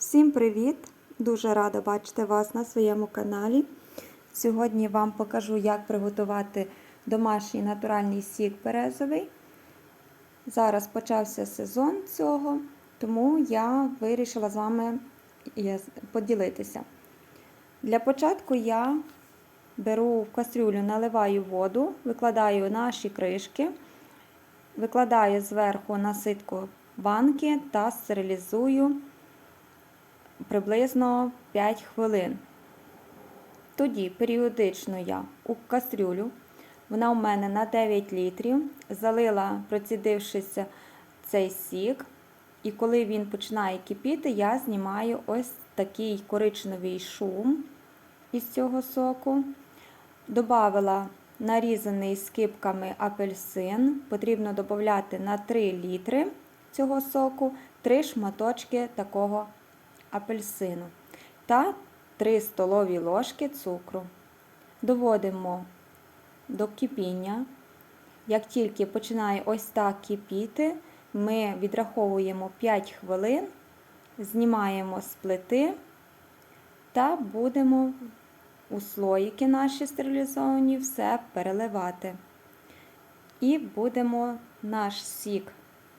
Всім привіт! Дуже рада бачити вас на своєму каналі. Сьогодні вам покажу, як приготувати домашній натуральний сік березовий. Зараз почався сезон цього, тому я вирішила з вами поділитися. Для початку я беру в кастрюлю, наливаю воду, викладаю наші кришки, викладаю зверху наситку банки та стерилізую приблизно 5 хвилин. Тоді періодично я у кастрюлю, вона у мене на 9 літрів, залила, процідившися цей сік. І коли він починає кипіти, я знімаю ось такий коричневий шум із цього соку. Добавила нарізаний скипками апельсин. Потрібно додати на 3 літри цього соку 3 шматочки такого апельсину та 3 столові ложки цукру. Доводимо до кипіння. Як тільки починає ось так кипіти, ми відраховуємо 5 хвилин, знімаємо з плити та будемо у слоїки наші стерилізовані все переливати. І будемо наш сік,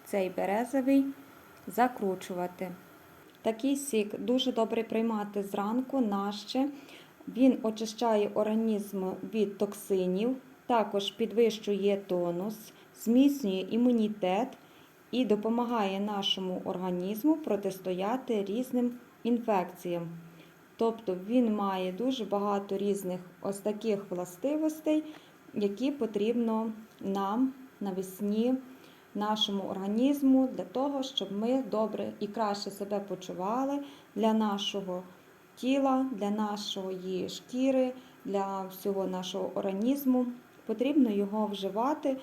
цей березовий, закручувати. Такий сік дуже добре приймати зранку наще. Він очищає організм від токсинів, також підвищує тонус, зміцнює імунітет і допомагає нашому організму протистояти різним інфекціям. Тобто він має дуже багато різних ось таких властивостей, які потрібно нам навесні нашому організму для того, щоб ми добре і краще себе почували для нашого тіла, для нашої шкіри, для всього нашого організму. Потрібно його вживати.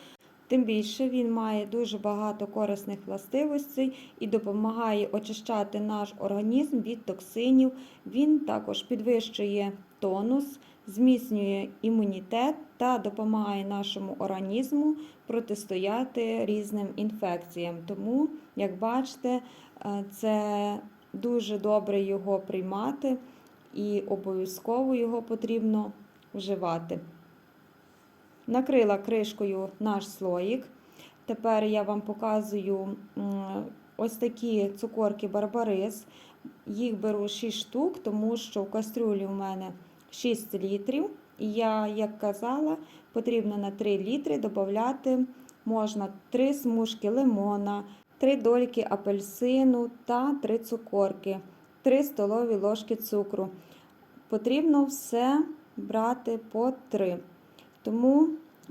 Тим більше він має дуже багато корисних властивостей і допомагає очищати наш організм від токсинів. Він також підвищує тонус, зміцнює імунітет та допомагає нашому організму протистояти різним інфекціям. Тому, як бачите, е, це дуже добре його приймати і обов'язково його потрібно вживати. Накрила кришкою наш слоїк. Тепер я вам показую ось такі цукорки барбарис. Їх беру 6 штук, тому що в кастрюлі у мене 6 літрів. Я, як казала, потрібно на 3 літри додати можна 3 смужки лимона, 3 дольки апельсину та 3 цукорки, 3 столові ложки цукру. Потрібно все брати по 3. Тому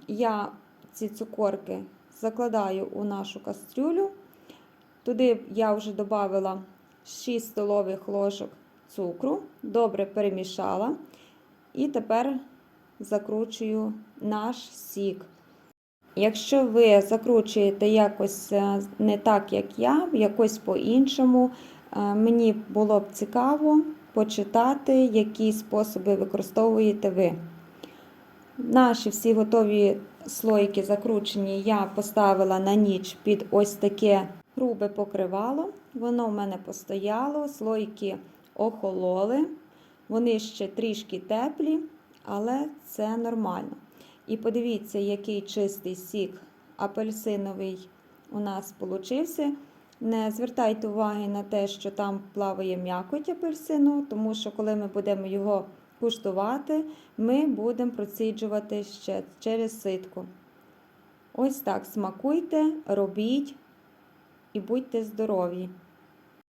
я ці цукорки закладаю у нашу кастрюлю. Туди я вже додала 6 столових ложок цукру, добре перемішала. І тепер закручую наш сік. Якщо ви закручуєте якось е, не так, як я, якось по-іншому, е, мені було б цікаво почитати, які способи використовуєте ви. Наші всі готові слойки закручені, я поставила на ніч під ось таке грубе покривало. Воно в мене постояло, слойки охололи, вони ще трішки теплі, але це нормально. І подивіться, який чистий сік апельсиновий у нас получився. Не звертайте уваги на те, що там плаває м'якоть апельсину, тому що коли ми будемо його куштувати, ми будемо проціджувати ще через ситку. Ось так смакуйте, робіть і будьте здорові!